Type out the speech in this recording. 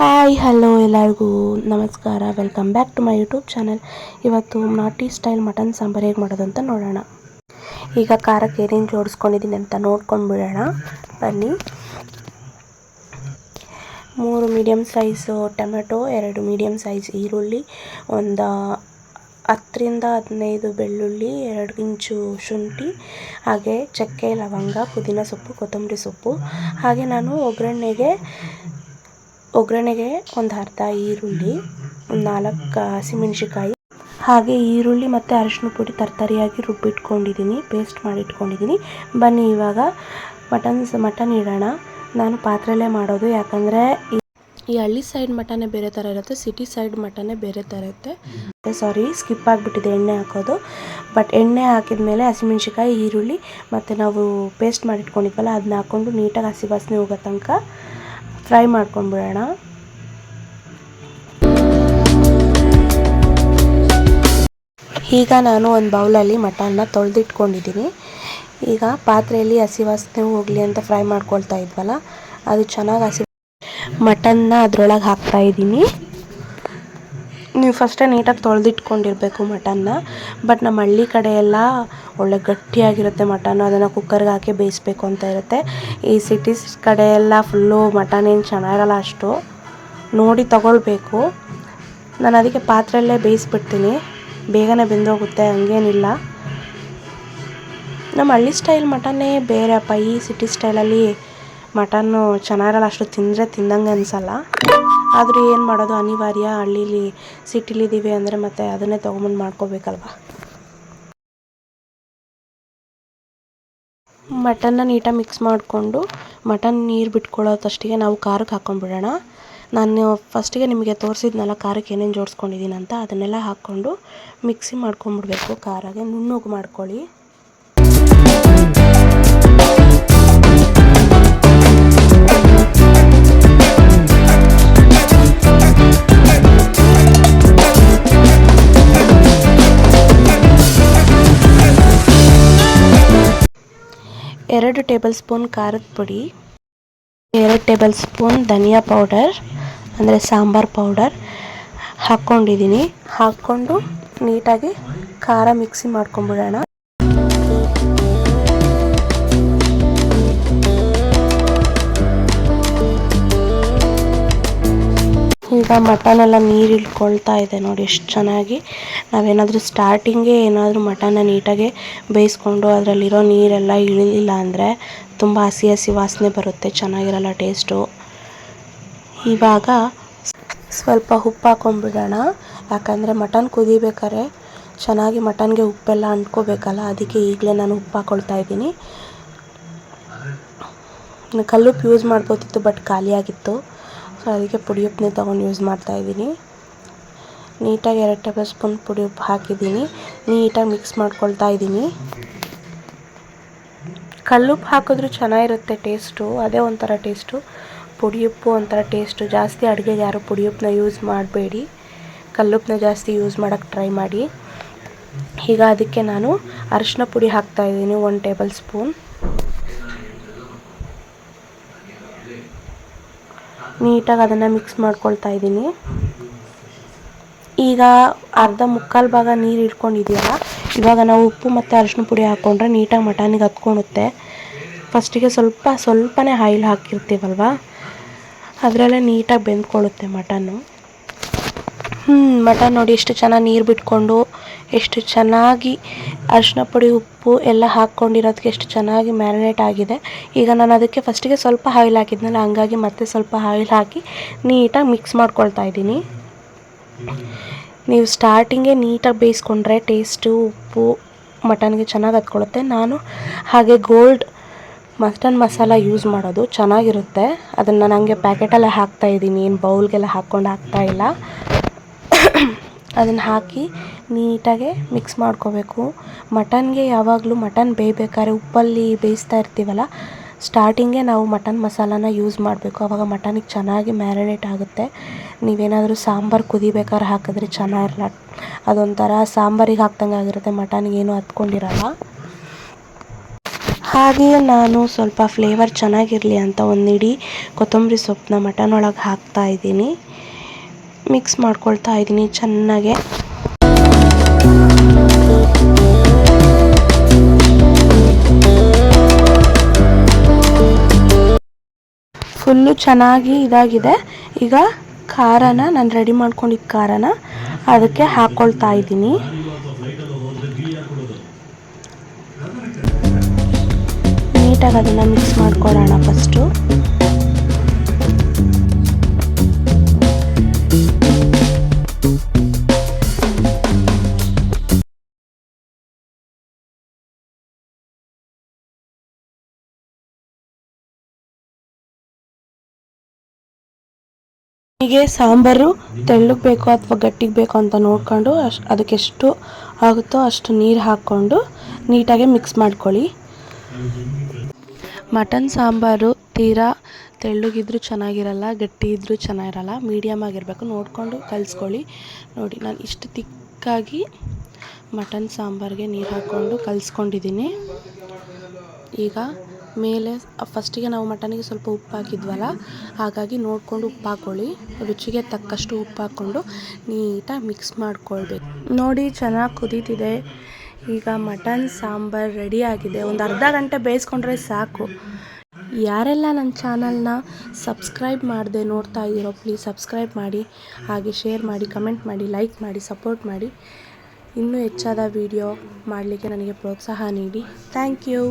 Hi, hello ಎಲ್ಲರಿಗೂ. ನಮಸ್ಕಾರ. Welcome back to my YouTube channel ಇವತ್ತು ನಾಟಿ ಸ್ಟೈಲ್ ಮಟನ್ ಸಾಂಬಾರು ಹೇಗೆ ಮಾಡೋದು ಅಂತ ನೋಡೋಣ. ಈಗ ಖಾರಕ್ಕೆ ಏನೇನು ಜೋಡಿಸ್ಕೊಂಡಿದ್ದೀನಿ ಅಂತ ನೋಡ್ಕೊಂಡು ಬಿಡೋಣ ಬನ್ನಿ. ಮೂರು ಮೀಡಿಯಮ್ ಸೈಜು ಟೊಮೆಟೊ ಎರಡು ಮೀಡಿಯಮ್ ಸೈಜ್ ಈರುಳ್ಳಿ, ಒಂದು ಹತ್ತರಿಂದ ಹದಿನೈದು ಬೆಳ್ಳುಳ್ಳಿ, ಎರಡು ಇಂಚು ಶುಂಠಿ, ಹಾಗೆ ಚಕ್ಕೆ, ಲವಂಗ, ಪುದೀನ ಸೊಪ್ಪು, ಕೊತ್ತಂಬರಿ ಸೊಪ್ಪು. ಹಾಗೆ ನಾನು ಒಗ್ಗರಣೆಗೆ ಒಗ್ಗರಣೆಗೆ ಒಂದು ಅರ್ಧ ಈರುಳ್ಳಿ, ಒಂದು ನಾಲ್ಕು ಹಸಿಮೆಣಸಿಕಾಯಿ ಹಾಗೆ ಈರುಳ್ಳಿ ಮತ್ತು ಅರಿಶಿನ ಪುಡಿ ತರಕಾರಿಯಾಗಿ ರುಬ್ಬಿಟ್ಕೊಂಡಿದ್ದೀನಿ ಪೇಸ್ಟ್ ಮಾಡಿಟ್ಕೊಂಡಿದ್ದೀನಿ ಬನ್ನಿ ಇವಾಗ ಮಟನ್ ಮಟನ್ ಇಡೋಣ. ನಾನು ಪಾತ್ರೆಲೇ ಮಾಡೋದು, ಯಾಕಂದರೆ ಈ ಹಳ್ಳಿ ಸೈಡ್ ಮಟನೇ ಬೇರೆ ಥರ ಇರುತ್ತೆ ಸಿಟಿ ಸೈಡ್ ಮಟನೇ ಬೇರೆ ಥರ ಇರುತ್ತೆ. ಸಾರಿ ಸ್ಕಿಪ್ ಆಗಿಬಿಟ್ಟಿದೆ ಎಣ್ಣೆ ಹಾಕೋದು. ಬಟ್ ಎಣ್ಣೆ ಹಾಕಿದ ಮೇಲೆ ಹಸಿಮೆಣ್ಸಿಕಾಯಿ ಈರುಳ್ಳಿ ಮತ್ತು ನಾವು ಪೇಸ್ಟ್ ಮಾಡಿಟ್ಕೊಂಡಿದ್ವಲ್ಲ ಅದನ್ನ ಹಾಕ್ಕೊಂಡು ನೀಟಾಗಿ ಹಸಿ ವಾಸನೆ ಹೋಗೋ ತನಕ ಫ್ರೈ ಮಾಡ್ಕೊಂಡ್ಬಿಡೋಣ. ಈಗ ನಾನು ಒಂದು ಬೌಲಲ್ಲಿ ಮಟನ್ನ ತೊಳೆದಿಟ್ಕೊಂಡಿದ್ದೀನಿ. ಈಗ ಪಾತ್ರೆಯಲ್ಲಿ ಹಸಿ ವಾಸನೆ ಹೋಗಲಿ ಅಂತ ಫ್ರೈ ಮಾಡ್ಕೊಳ್ತಾ ಇದ್ವಲ್ಲ, ಅದು ಚೆನ್ನಾಗಿ ಹಸಿ ಮಟನ್ನ ಅದರೊಳಗೆ ಹಾಕ್ತಾ ಇದ್ದೀನಿ. ನೀವು ಫಸ್ಟೇ ನೀಟಾಗಿ ತೊಳೆದಿಟ್ಕೊಂಡಿರಬೇಕು ಮಟನ್ನ ಬಟ್ ನಮ್ಮ ಹಳ್ಳಿ ಕಡೆ ಒಳ್ಳೆ ಗಟ್ಟಿಯಾಗಿರುತ್ತೆ ಮಟನ್, ಅದನ್ನು ಕುಕ್ಕರ್ಗೆ ಹಾಕಿ ಬೇಯಿಸ್ಬೇಕು ಅಂತ ಇರುತ್ತೆ. ಈ ಸಿಟೀಸ್ ಕಡೆ ಎಲ್ಲ ಫುಲ್ಲು ಮಟನ್ ಏನು ಚೆನ್ನಾಗಲ್ಲ ಅಷ್ಟು. ನೋಡಿ ತಗೊಳ್ಬೇಕು. ನಾನು ಅದಕ್ಕೆ ಪಾತ್ರೆಯಲ್ಲೇ ಬೇಯಿಸ್ಬಿಡ್ತೀನಿ. ಬೇಗನೆ ಬೆಂದೋಗುತ್ತೆ, ಹಂಗೇನಿಲ್ಲ. ನಮ್ಮ ಹಳ್ಳಿ ಸ್ಟೈಲ್ ಮಟನ್ನೇ ಬೇರೆ ಅಪ್ಪ. ಈ ಸಿಟಿ ಸ್ಟೈಲಲ್ಲಿ ಮಟನ್ನು ಚೆನ್ನಾಗಿರಲ್ಲ ಅಷ್ಟು ತಿಂದರೆ ತಿಂದಂಗೆ ಅನಿಸಲ್ಲ. ಆದರೂ ಏನು ಮಾಡೋದು ಅನಿವಾರ್ಯ. ಹಳ್ಳೀಲಿ ಸಿಟಿಲಿದ್ದೀವಿ ಅಂದರೆ ಮತ್ತೆ ಅದನ್ನೇ ತೊಗೊಂಬಂದು ಮಾಡ್ಕೋಬೇಕಲ್ವ? ಮಟನ್ನ ನೀಟಾಗಿ ಮಿಕ್ಸ್ ಮಾಡಿಕೊಂಡು ಮಟನ್ ನೀರು ಬಿಟ್ಕೊಳ್ಳೋತಷ್ಟಿಗೆ ನಾವು ಖಾರಕ್ಕೆ ಹಾಕ್ಕೊಂಡ್ಬಿಡೋಣ ನಾನು ಫಸ್ಟಿಗೆ ನಿಮಗೆ ತೋರಿಸಿದ್ನಲ್ಲ ಖಾರಕ್ಕೆ ಏನೇನು ಜೋಡಿಸ್ಕೊಂಡಿದ್ದೀನಿ ಅಂತ ಅದನ್ನೆಲ್ಲ ಹಾಕ್ಕೊಂಡು ಮಿಕ್ಸಿ ಮಾಡ್ಕೊಂಬಿಡ್ಬೇಕು ಖಾರಾಗೆ. ನುಣ್ಣಗೆ ಮಾಡ್ಕೊಳ್ಳಿ. ಎರಡು ಟೇಬಲ್ ಸ್ಪೂನ್ ಖಾರದ ಪುಡಿ, ಎರಡು ಟೇಬಲ್ ಸ್ಪೂನ್ ಧನಿಯಾ ಪೌಡರ್, ಅಂದರೆ ಸಾಂಬಾರ್ ಪೌಡರ್ ಹಾಕ್ಕೊಂಡಿದ್ದೀನಿ. ಹಾಕ್ಕೊಂಡು ನೀಟಾಗಿ ಖಾರ ಮಿಕ್ಸಿ ಮಾಡ್ಕೊಂಬಿಡೋಣ. ಈಗ ಮಟನ್ ಎಲ್ಲ ನೀರು ಇಳ್ಕೊಳ್ತಾ ಇದೆ ನೋಡಿ ಎಷ್ಟು ಚೆನ್ನಾಗಿ. ನಾವೇನಾದರೂ ಸ್ಟಾರ್ಟಿಂಗೆ ಏನಾದರೂ ಮಟನ್ನ ನೀಟಾಗಿ ಬೇಯಿಸ್ಕೊಂಡು ಅದರಲ್ಲಿರೋ ನೀರೆಲ್ಲ ಇಳಿಲಿಲ್ಲ ಅಂದರೆ ತುಂಬ ಹಸಿ ಹಸಿ ವಾಸನೆ ಬರುತ್ತೆ, ಚೆನ್ನಾಗಿರಲ್ಲ ಟೇಸ್ಟು ಇವಾಗ ಸ್ವಲ್ಪ ಉಪ್ಪು ಹಾಕೊಂಡ್ಬಿಡೋಣ. ಯಾಕಂದರೆ ಮಟನ್ ಕುದಿಬೇಕಾದ್ರೆ ಚೆನ್ನಾಗಿ ಮಟನ್ಗೆ ಉಪ್ಪೆಲ್ಲ ಅಂಟ್ಕೋಬೇಕಲ್ಲ, ಅದಕ್ಕೆ ಈಗಲೇ ನಾನು ಉಪ್ಪು ಹಾಕೊಳ್ತಾ ಇದ್ದೀನಿ. ಕಲ್ಲುಪ್ಪು ಯೂಸ್ ಮಾಡ್ಬೋದಿತ್ತು ಬಟ್ ಖಾಲಿಯಾಗಿತ್ತು. ಅದಕ್ಕೆ ಪುಡಿ ಉಪ್ಪನ್ನೇ ತೊಗೊಂಡು ಯೂಸ್ ಮಾಡ್ತಾಯಿದ್ದೀನಿ ನೀಟಾಗಿ ಎರಡು ಟೇಬಲ್ ಸ್ಪೂನ್ ಪುಡಿ ಉಪ್ಪು ಹಾಕಿದ್ದೀನಿ. ನೀಟಾಗಿ ಮಿಕ್ಸ್ ಮಾಡ್ಕೊಳ್ತಾ ಇದ್ದೀನಿ. ಕಲ್ಲುಪ್ಪು ಹಾಕಿದ್ರೂ ಚೆನ್ನಾಗಿರುತ್ತೆ ಟೇಸ್ಟು ಅದೇ ಒಂಥರ ಟೇಸ್ಟು ಉಪ್ಪು ಒಂಥರ ಟೇಸ್ಟು ಜಾಸ್ತಿ ಅಡುಗೆಗೆ ಯಾರು ಪುಡಿ ಉಪ್ಪನ್ನ ಯೂಸ್ ಮಾಡಬೇಡಿ. ಕಲ್ಲುಪ್ಪನ್ನ ಜಾಸ್ತಿ ಯೂಸ್ ಮಾಡೋಕ್ಕೆ ಟ್ರೈ ಮಾಡಿ. ಈಗ ಅದಕ್ಕೆ ನಾನು ಅರಿಶಿನ ಪುಡಿ ಹಾಕ್ತಾಯಿದ್ದೀನಿ ಒನ್ ಟೇಬಲ್ ಸ್ಪೂನ್ ನೀಟಾಗಿ ಅದನ್ನು ಮಿಕ್ಸ್ ಮಾಡ್ಕೊಳ್ತಾ ಇದ್ದೀನಿ. ಈಗ ಅರ್ಧ ಮುಕ್ಕಾಲು ಭಾಗ ನೀರು ಇಟ್ಕೊಂಡಿದೆಯಲ್ಲ ಇವಾಗ ನಾವು ಉಪ್ಪು ಮತ್ತು ಅರಿಶಿನ ಪುಡಿ ಹಾಕ್ಕೊಂಡ್ರೆ ನೀಟಾಗಿ ಮಟನಿಗೆ ಹತ್ಕೊಳುತ್ತೆ. ಫಸ್ಟಿಗೆ ಸ್ವಲ್ಪ, ಸ್ವಲ್ಪನೇ ಆಯಿಲ್ ಹಾಕಿರ್ತೀವಲ್ವ? ಅದರಲ್ಲೇ ನೀಟಾಗಿ ಬೆಂದ್ಕೊಳ್ಳುತ್ತೆ ಮಟನ್ನು. ಹ್ಞೂ ಮಟನ್ ನೋಡಿ ಎಷ್ಟು ಚೆನ್ನಾಗಿ ನೀರು ಬಿಟ್ಕೊಂಡು ಎಷ್ಟು ಚೆನ್ನಾಗಿ ಅರಿಶಿನ ಪುಡಿ, ಉಪ್ಪು ಎಲ್ಲ ಹಾಕ್ಕೊಂಡಿರೋದಕ್ಕೆ ಎಷ್ಟು ಚೆನ್ನಾಗಿ ಮ್ಯಾರಿನೇಟ್ ಆಗಿದೆ. ಈಗ ನಾನು ಅದಕ್ಕೆ ಫಸ್ಟಿಗೆ ಸ್ವಲ್ಪ ಆಯಿಲ್ ಹಾಕಿದ್ನಲ್ಲ, ಹಂಗಾಗಿ ಮತ್ತೆ ಸ್ವಲ್ಪ ಆಯಿಲ್ ಹಾಕಿ ನೀಟಾಗಿ ಮಿಕ್ಸ್ ಮಾಡ್ಕೊಳ್ತಾ ಇದ್ದೀನಿ. ನೀವು ಸ್ಟಾರ್ಟಿಂಗೇ ನೀಟಾಗಿ ಬೇಯಿಸ್ಕೊಂಡ್ರೆ ಟೇಸ್ಟು, ಉಪ್ಪು, ಮಟನ್ಗೆ ಚೆನ್ನಾಗಿ ಹತ್ಕೊಳ್ಳುತ್ತೆ. ನಾನು ಹಾಗೆ ಗೋಲ್ಡ್ ಮಟನ್ ಮಸಾಲ ಯೂಸ್ ಮಾಡೋದು ಚೆನ್ನಾಗಿರುತ್ತೆ. ಅದನ್ನು ನನಗೆ ಪ್ಯಾಕೆಟಲ್ಲೇ ಹಾಕ್ತಾಯಿದ್ದೀನಿ ಏನು ಬೌಲ್ಗೆಲ್ಲ ಹಾಕ್ಕೊಂಡು ಹಾಕ್ತಾಯಿಲ್ಲ ಅದನ್ನು ಹಾಕಿ ನೀಟಾಗೆ ಮಿಕ್ಸ್ ಮಾಡ್ಕೋಬೇಕು. ಮಟನ್ಗೆ ಯಾವಾಗಲೂ ಮಟನ್ ಬೇಯಬೇಕಾದ್ರೆ ಉಪ್ಪಲ್ಲಿ ಬೇಯಿಸ್ತಾ ಇರ್ತೀವಲ್ಲ ಸ್ಟಾರ್ಟಿಂಗೇ ನಾವು ಮಟನ್ ಮಸಾಲಾನ ಯೂಸ್ ಮಾಡಬೇಕು. ಆವಾಗ ಮಟನಿಗೆ ಚೆನ್ನಾಗಿ ಮ್ಯಾರಿನೇಟ್ ಆಗುತ್ತೆ. ನೀವೇನಾದರೂ ಸಾಂಬಾರು ಕುದಿಬೇಕಾದ್ರೆ ಹಾಕಿದ್ರೆ ಚೆನ್ನಾಗಿರಲ್ಲ. ಅದೊಂಥರ ಸಾಂಬಾರಿಗೆ ಹಾಕ್ದಂಗೆ ಆಗಿರುತ್ತೆ ಮಟನ್ಗೇನು ಹತ್ಕೊಂಡಿರಲ್ಲ. ಹಾಗೆ ನಾನು ಸ್ವಲ್ಪ ಫ್ಲೇವರ್ ಚೆನ್ನಾಗಿರಲಿ ಅಂತ ಒಂದು ಹಿಡಿ ಕೊತ್ತಂಬರಿ ಸೊಪ್ಪನ್ನ ಮಟನ್ ಒಳಗೆ ಹಾಕ್ತಾ ಇದ್ದೀನಿ. ಮಿಕ್ಸ್ ಮಾಡ್ಕೊಳ್ತಾ ಇದ್ದೀನಿ ಚೆನ್ನಾಗೆ. ಫುಲ್ಲು ಚೆನ್ನಾಗಿ ಇದಾಗಿದೆ. ಈಗ ಖಾರನ ನಾನು ರೆಡಿ ಮಾಡ್ಕೊಂಡಿದ್ದ ಖಾರನ ಅದಕ್ಕೆ ಹಾಕ್ಕೊಳ್ತಾ ಇದ್ದೀನಿ. ನೀಟಾಗಿ ಅದನ್ನು ಮಿಕ್ಸ್ ಮಾಡ್ಕೊಳ್ಳೋಣ ಫಸ್ಟು ಹೀಗೆ ಸಾಂಬಾರು ತೆಳ್ಳಗೆ ಬೇಕು ಅಥವಾ ಗಟ್ಟಿಗೆ ಬೇಕು ಅಂತ ನೋಡ್ಕೊಂಡು ಅಷ್ಟು ಅದಕ್ಕೆ ಎಷ್ಟು ಆಗುತ್ತೋ ಅಷ್ಟು ನೀರು ಹಾಕ್ಕೊಂಡು ನೀಟಾಗಿ ಮಿಕ್ಸ್ ಮಾಡ್ಕೊಳ್ಳಿ. ಮಟನ್ ಸಾಂಬಾರು ತೀರಾ ತೆಳ್ಳಗಿದ್ರೂ ಚೆನ್ನಾಗಿರಲ್ಲ ಗಟ್ಟಿ ಇದ್ದರೂ ಚೆನ್ನಾಗಿರಲ್ಲ ಮೀಡಿಯಮ್ ಆಗಿರಬೇಕು. ನೋಡಿಕೊಂಡು ಕಲಿಸ್ಕೊಳ್ಳಿ. ನೋಡಿ, ನಾನು ಇಷ್ಟು ತಿಕ್ಕಾಗಿ ಮಟನ್ ಸಾಂಬಾರಿಗೆ ನೀರು ಹಾಕ್ಕೊಂಡು ಕಲಿಸ್ಕೊಂಡಿದ್ದೀನಿ. ಈಗ ಮೇಲೆ, ಫಸ್ಟಿಗೆ ನಾವು ಮಟನಿಗೆ ಸ್ವಲ್ಪ ಉಪ್ಪು ಹಾಕಿದ್ವಲ್ಲ, ಹಾಗಾಗಿ ನೋಡಿಕೊಂಡು ಉಪ್ಪು ಹಾಕ್ಕೊಳ್ಳಿ ರುಚಿಗೆ ತಕ್ಕಷ್ಟು ಉಪ್ಪು ಹಾಕ್ಕೊಂಡು ನೀಟಾಗಿ ಮಿಕ್ಸ್ ಮಾಡ್ಕೊಳ್ಬೇಕು. ನೋಡಿ, ಚೆನ್ನಾಗಿ ಕುದೀತಿದೆ. ಈಗ ಮಟನ್, ಸಾಂಬಾರು ಆಗಿದೆ. ಒಂದು ಅರ್ಧ ಗಂಟೆ ಬೇಯಿಸ್ಕೊಂಡ್ರೆ ಸಾಕು. ಯಾರೆಲ್ಲ ನನ್ನ ಚಾನಲ್ನ ಸಬ್ಸ್ಕ್ರೈಬ್ ಮಾಡದೆ ನೋಡ್ತಾ ಇದ್ದೀರೋ ಪ್ಲೀಸ್ ಸಬ್ಸ್ಕ್ರೈಬ್ ಮಾಡಿ. ಹಾಗೆ ಶೇರ್ ಮಾಡಿ ಕಮೆಂಟ್ ಮಾಡಿ ಲೈಕ್ ಮಾಡಿ ಸಪೋರ್ಟ್ ಮಾಡಿ. ಇನ್ನೂ ಹೆಚ್ಚಾದ ವಿಡಿಯೋ ಮಾಡಲಿಕ್ಕೆ ನನಗೆ ಪ್ರೋತ್ಸಾಹ ನೀಡಿ. Thank you